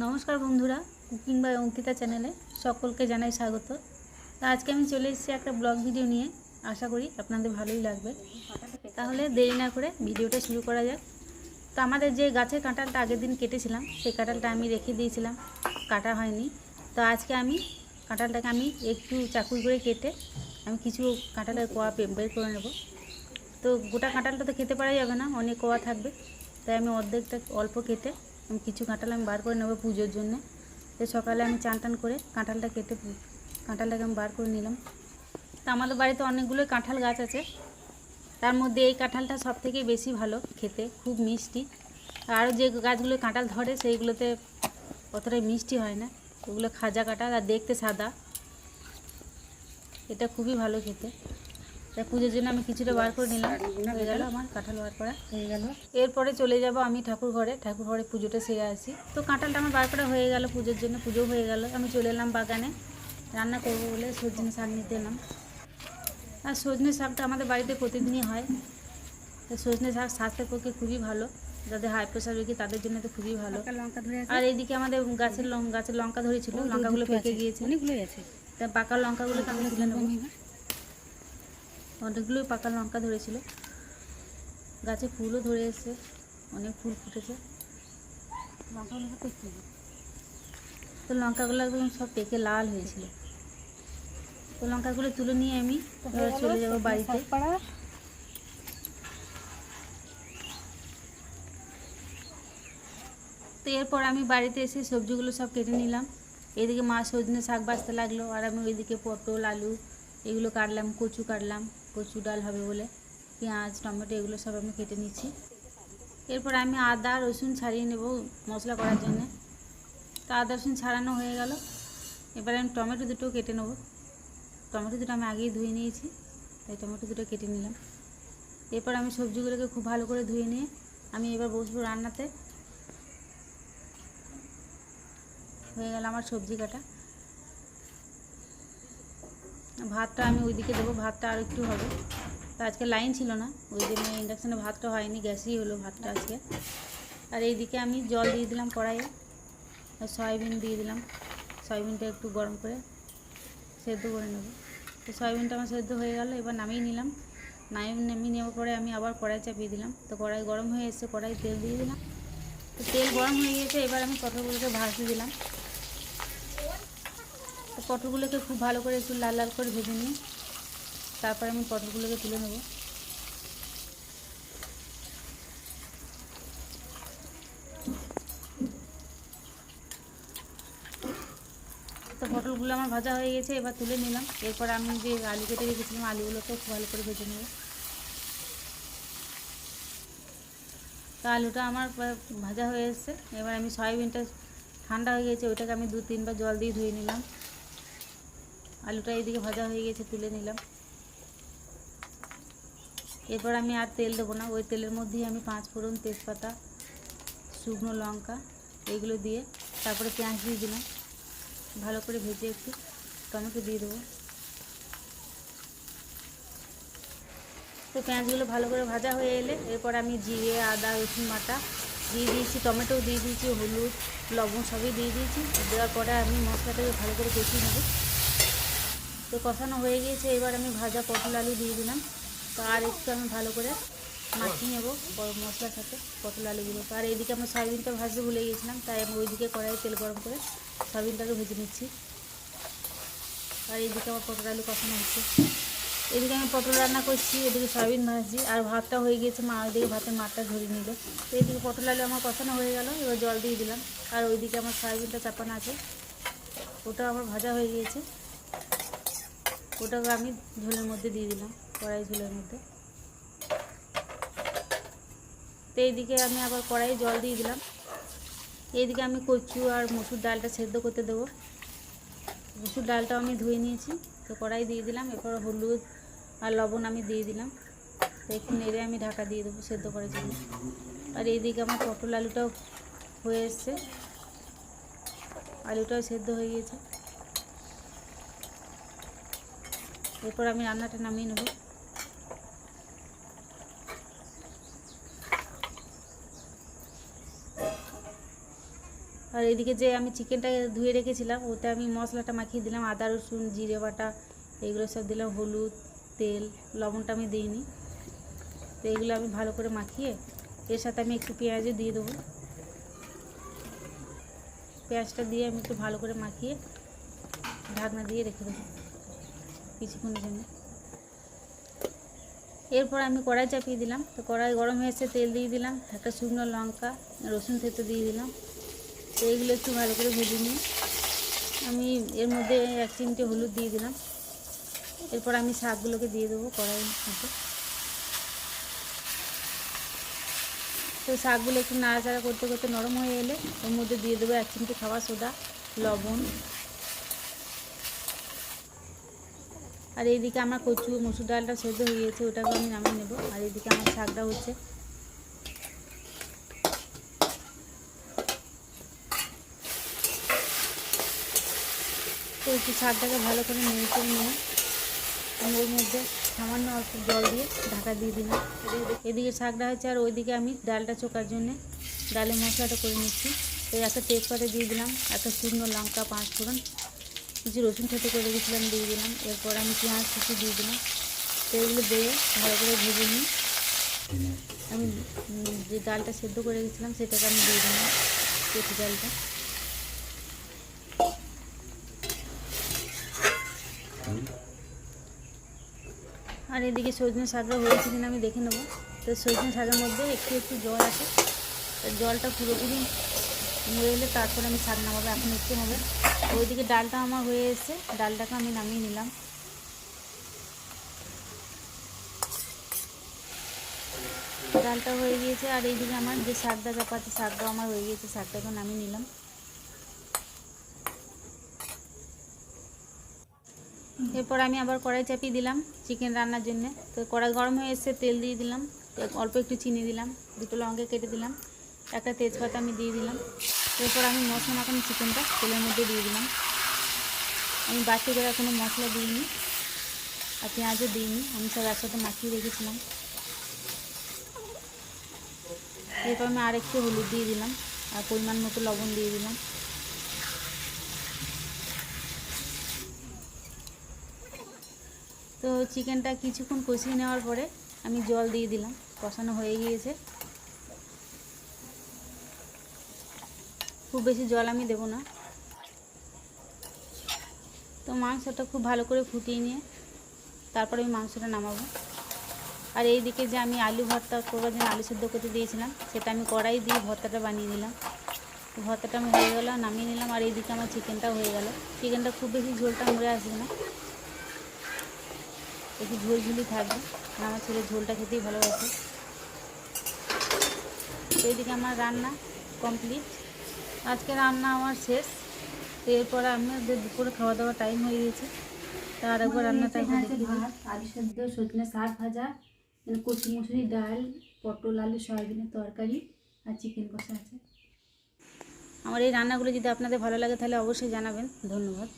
নমস্কার বন্ধুরা, cooking by Ankita চ্যানেলে সকলকে জানাই স্বাগত। তা আজকে আমি চলে এসেছি একটা ব্লগ ভিডিও নিয়ে, আশা করি আপনাদের ভালোই লাগবে। তাহলে দেরি না করে ভিডিওটা শুরু করা যাক। তো আমাদের যে গাছের কাঁঠালটা আগের দিন কেটেছিলাম, সেই কাঁঠালটা আমি রেখে দিয়েছিলাম, কাটা হয়নি। তো আজকে আমি কাঁঠালটাকে আমি একটু চাকুর করে কেটে আমি কিছু কাঁঠালের কোয়া বের করে নেব। তো গোটা কাঁঠালটা তো খেতে পারা যাবে না, অনেক কোয়া থাকবে। তাই আমি অর্ধেকটা অল্প কেটে কিছু কাঁঠাল আমি বার করে নেব পুজোর জন্যে। তো সকালে আমি চান টান করে কাঁঠালটা কেটে কাঁঠালটাকে আমি বার করে নিলাম। তা আমাদের বাড়িতে অনেকগুলোই কাঁঠাল গাছ আছে। তার মধ্যে এই কাঁঠালটা সব থেকে বেশি ভালো খেতে, খুব মিষ্টি। আর যে গাছগুলো কাঁঠাল ধরে সেইগুলোতে অতটাই মিষ্টি হয় না। ওগুলো খাজা কাঁঠাল আর দেখতে সাদা। এটা খুবই ভালো খেতে। তাই পুজোর জন্য আমি কিছুটা বার করে নিলাম। হয়ে গেল। আমার কাঁঠাল বার করা হয়ে গেল। এরপরে চলে যাব আমি ঠাকুর ঘরে। ঠাকুর ঘরে পুজোটা সেরে আসি। তো কাঁঠালটা আমার বার করা হয়ে গেল পুজোর জন্য পুজো হয়ে গেল। আমি চলে এলাম বাগানে। রান্না করব বলে সজনে শাক নিতে এলাম। আর সজনে শাকটা আমাদের বাড়িতে প্রতিদিনই হয়। তো সজনে শাক স্বাস্থ্যের পক্ষে খুবই ভালো। যাদের হাই প্রেশার রোগী তাদের জন্য তো খুবই ভালো। লঙ্কা ধরে আর এইদিকে আমাদের গাছের গাছের লঙ্কা ধরেছিল। লঙ্কাগুলো পেকে গিয়েছে। অনেকগুলোই আছে। তা পাকা লঙ্কাগুলোকে আমি তুলে নেব। অনেকগুলোই পাকা লঙ্কা ধরেছিল। গাছে ফুলও ধরে এসছে অনেক ফুল ফুটেছে। লঙ্কাগুলো পেকে তো লঙ্কাগুলো একদম সব পেকে লাল হয়েছিল। তো লঙ্কাগুলো তুলে নিয়ে আমি চলে যাব বাড়িতে। তো এরপর আমি বাড়িতে এসে সবজিগুলো সব কেটে নিলাম। এদিকে মা সজনে শাক বাঁচতে লাগল আর আমি ওইদিকে পটল আলু এগুলো কাটলাম, কচু কাটলাম, কচু ডাল হবে বলে, পেঁয়াজ, টমেটো এগুলো সব আমি কেটে নিচ্ছি। এরপর আমি আদা, রসুন ছাড়িয়ে নেব মশলা করার জন্যে। তো আদা, রসুন ছাড়ানো হয়ে গেল। এবার আমি টমেটো দুটো কেটে নেব। টমেটো দুটো আমি আগেই ধুয়ে নিয়েছি, তাই টমেটো দুটো কেটে নিলাম। এরপর আমি সবজিগুলোকে খুব ভালো করে ধুয়ে নিয়ে আমি এবার বসবো রান্নাতে। হয়ে গেল আমার সবজি কাটা। ভাতটা আমি ওইদিকে দেবো, ভাতটা আর একটু হবে। তা আজকে লাইন ছিল না, ওই জন্য ইন্ডাকশানে ভাতটা হয়নি, গ্যাসেই হলো ভাতটা আজকে। আর এইদিকে আমি জল দিয়ে দিলাম কড়াইয়ে, আর সয়াবিন দিয়ে দিলাম। সয়াবিনটা একটু গরম করে সেদ্ধ করে নেব। তো সয়াবিনটা আমার সেদ্ধ হয়ে গেল, এবার নামিয়ে নিলাম। নামিয়ে নামিয়ে নেওয়ার পরে আমি আবার কড়াই চাপিয়ে দিলাম। তো কড়াই গরম হয়ে এসে কড়াই তেল দিয়ে দিলাম। তো তেল গরম হয়ে গিয়েছে এবার আমি পটলগুলোকে ভাজতে দিলাম। তো পটলগুলোকে খুব ভালো করে একটু লাল লাল করে ভেজে নিয়ে তারপর আমি পটলগুলোকে তুলে নেব। তো পটলগুলো আমার ভাজা হয়ে গেছে, এবার তুলে নিলাম। এরপর আমি যে আলু কেটে রেখেছিলাম, আলুগুলোকেও খুব ভালো করে ভেজে নেব। তো আলুটা আমার ভাজা হয়ে এসছে। এবার আমি সয়াবিনটা ঠান্ডা হয়ে গেছে, ওইটাকে আমি দু তিনবার জল দিয়ে ধুয়ে নিলাম। আলুটা এইদিকে ভাজা হয়ে গেছে, তুলে নিলাম। এরপর আমি আর তেল দেবো না, ওই তেলের মধ্যেই আমি পাঁচ ফোড়ন তেজপাতা, শুকনো লঙ্কা এইগুলো দিয়ে তারপরে পেঁয়াজ দিয়ে দিলাম। ভালো করে ভেজে একটু টমেটো দিয়ে দেবো। তো পেঁয়াজগুলো ভালো করে ভাজা হয়ে এলে এরপর আমি জিরে, আদা, রসুন বাটা দিয়ে দিয়েছি, টমেটো দিয়ে দিয়েছি, হলুদ, লবণ সবই দিয়ে দিয়েছি। দেওয়ার পরে আমি মশলাটাকে ভালো করে কষিয়ে নেব। তো কষানো হয়ে গিয়েছে, এবার আমি ভাজা পটল আলু দিয়ে দিলাম। তো আর একটু আমি ভালো করে মাখিয়ে নেব গরম মশলার সাথে পটল আলুগুলো। আর এইদিকে আমার সয়াবিনটা ভাজতে ভুলে গিয়েছিলাম, তাই আমি ওইদিকে কড়াই তেল গরম করে সয়াবিনটাকে ভেজে নিচ্ছি। আর এইদিকে আমার পটল আলু কষানো হচ্ছে। এদিকে আমি পটল রান্না করছি, এদিকে সয়াবিন ভাজছি, আর ভাতটা হয়ে গিয়েছে মা, ওইদিকে ভাতের মাঠটা ধরে নিল। তো এদিকে পটল আলু আমার কষানো হয়ে গেল, এবার জল দিয়ে দিলাম। আর ওইদিকে আমার সয়াবিনটা চাপানো আছে, ওটা আমার ভাজা হয়ে গিয়েছে। ওটাকে আমি ঝোলের মধ্যে দিয়ে দিলাম, কড়াই ঝোলের মধ্যে। তো এইদিকে আমি আবার কড়াই জল দিয়ে দিলাম। এইদিকে আমি কচু আর মসুর ডালটা সেদ্ধ করতে দেবো। মসুর ডালটাও আমি ধুয়ে নিয়েছি, তো কড়াই দিয়ে দিলাম। এরপর হলুদ আর লবণ আমি দিয়ে দিলাম। তো একটু নেড়ে আমি ঢাকা দিয়ে দেবো সেদ্ধ করার জন্য। আর এইদিকে আমার পটল আলুটাও হয়ে এসছে। আলুটাও সেদ্ধ হয়ে গিয়েছে। এরপর আমি রান্নাটা নামিয়ে নেব। আর এদিকে যে আমি চিকেনটা ধুয়ে রেখেছিলাম, ওতে আমি মশলাটা মাখিয়ে দিলাম, আদা, রসুন, জিরে বাটা এগুলো সব দিলাম, হলুদ, তেল, লবণটা আমি দিইনি। তো এগুলো আমি ভালো করে মাখিয়ে এর সাথে আমি একটু পেঁয়াজও দিয়ে দেবো। পেঁয়াজটা দিয়ে আমি একটু ভালো করে মাখিয়ে ঢাকনা দিয়ে রেখে দেবো। কিছুক্ষণের জন্য। এরপর আমি কড়াই চাপিয়ে দিলাম। তো কড়াই গরম হয়েছে তেল দিয়ে দিলাম, একটা শুকনো লঙ্কা, রসুন থেতো দিয়ে দিলাম। তো এইগুলো একটু ভালো করে ভেজে নিয়ে আমি এর মধ্যে এক চিমটে হলুদ দিয়ে দিলাম। এরপর আমি শাকগুলোকে দিয়ে দেবো কড়াইয়ের মধ্যে। তো শাকগুলো একটু নাড়াচাড়া করতে করতে নরম হয়ে এলে ওর মধ্যে দিয়ে দেবো এক চিমটে খাওয়া সোডা, লবণ আর এইদিকে আমার কচু মসুর ডালটা সেদ্ধ হয়ে গেছে ওটাকে আমি নামিয়ে নেব। আর এইদিকে আমার শাকটা হচ্ছে। একটু শাকটাকে ভালো করে নেড়ে নিয়ে আমি ওর মধ্যে সামান্য অল্প জল দিয়ে ঢাকা দিয়ে দিলাম। এদিকে শাকটা হচ্ছে আর ওইদিকে আমি ডালটা চোকার জন্যে ডালের মশলাটা করে নিচ্ছি। তো একটা তেজপাতা দিয়ে দিলাম, একটা শুকনো লঙ্কা পাঁচ ফোড়ন কিছু রসুন খেতে করে রেখেছিলাম দিয়ে দিলাম। এরপর আমি পেঁয়াজ কুচি দিয়ে দিলাম। তো এগুলো দিয়ে ভালো করে ভেজে নিই। আমি যে ডালটা সেদ্ধ করে রেখেছিলাম সেটাকে আমি দিয়ে দিলাম কেটে ডালটা। আর এদিকে সজনে শাকটা হয়েছে কিনা আমি দেখে নেব। তো সজনে শাকের মধ্যে একটু একটু জল আছে। জলটা পুরোপুরি মরে এলে তারপরে আমি শাক নামাবো, এখন একটু হবে। ওইদিকে ডালটা আমার হয়ে এসেছে, ডালটাকে আমি নামিয়ে নিলাম। ডালটা হয়ে গিয়েছে, আর এইদিকে আমার যে শাকটা চাপাতে শাকটাও আমার হয়ে গিয়েছে, শাকটাকে নামিয়ে নিলাম। এরপর আমি আবার কড়াই চাপিয়ে দিলাম চিকেন রান্নার জন্য। তো কড়াই গরম হয়ে এসে তেল দিয়ে দিলাম, অল্প একটু চিনি দিলাম, দুটো লঙ্কা কেটে দিলাম। একটা তেজপাতা আমি দিয়ে দিলাম। এরপর আমি মশলা মাখানো চিকেনটা তেলের মধ্যে দিয়ে দিলাম। আমি বাড়তি করে কোনো মশলা দিইনি আর পেঁয়াজও দিইনি। আমি সব একসাথে মাখিয়ে রেখেছিলাম। এরপর আমি আরেকটু হলুদ দিয়ে দিলাম আর পরিমাণ মতো লবণ দিয়ে দিলাম। তো চিকেনটা কিছুক্ষণ কষিয়ে নেওয়ার পরে আমি জল দিয়ে দিলাম। কষানো হয়ে গিয়েছে। খুব বেশি জল আমি দেবো না। তো মাংসটা খুব ভালো করে ফুটিয়ে নিয়ে তারপরে আমি মাংসটা নামাবো। আর এই দিকে যে আমি আলু ভর্তা করবার জন্য আলু সেদ্ধ করতে দিয়েছিলাম, সেটা আমি কড়াই দিয়ে ভর্তাটা বানিয়ে দিলাম তো ভর্তাটা আমি হয়ে গেল, নামিয়ে নিলাম, আর এইদিকে আমার চিকেনটাও হয়ে গেল। চিকেনটা খুব বেশি ঝোলটা মরে আসবে না। একটু ঝোল ঝুলি থাকবে আর আমার ছেলে ঝোলটা খেতেই ভালোবাসে। এইদিকে আমার রান্না কমপ্লিট আজকে রান্না আমার শেষ। তো এরপরে আমাদের দুপুরে খাওয়া দাওয়া টাইম হয়ে গেছে। তা আর একবার রান্নাটা ভাত আলু সেদ্ধ সজনে শাক ভাজা এখানে কচি মুসুরি ডাল পটল আলু সয়াবিনের তরকারি আর চিকেন কষা আছে। আমার এই রান্নাগুলো যদি আপনাদের ভালো লাগে তাহলে অবশ্যই জানাবেন। ধন্যবাদ।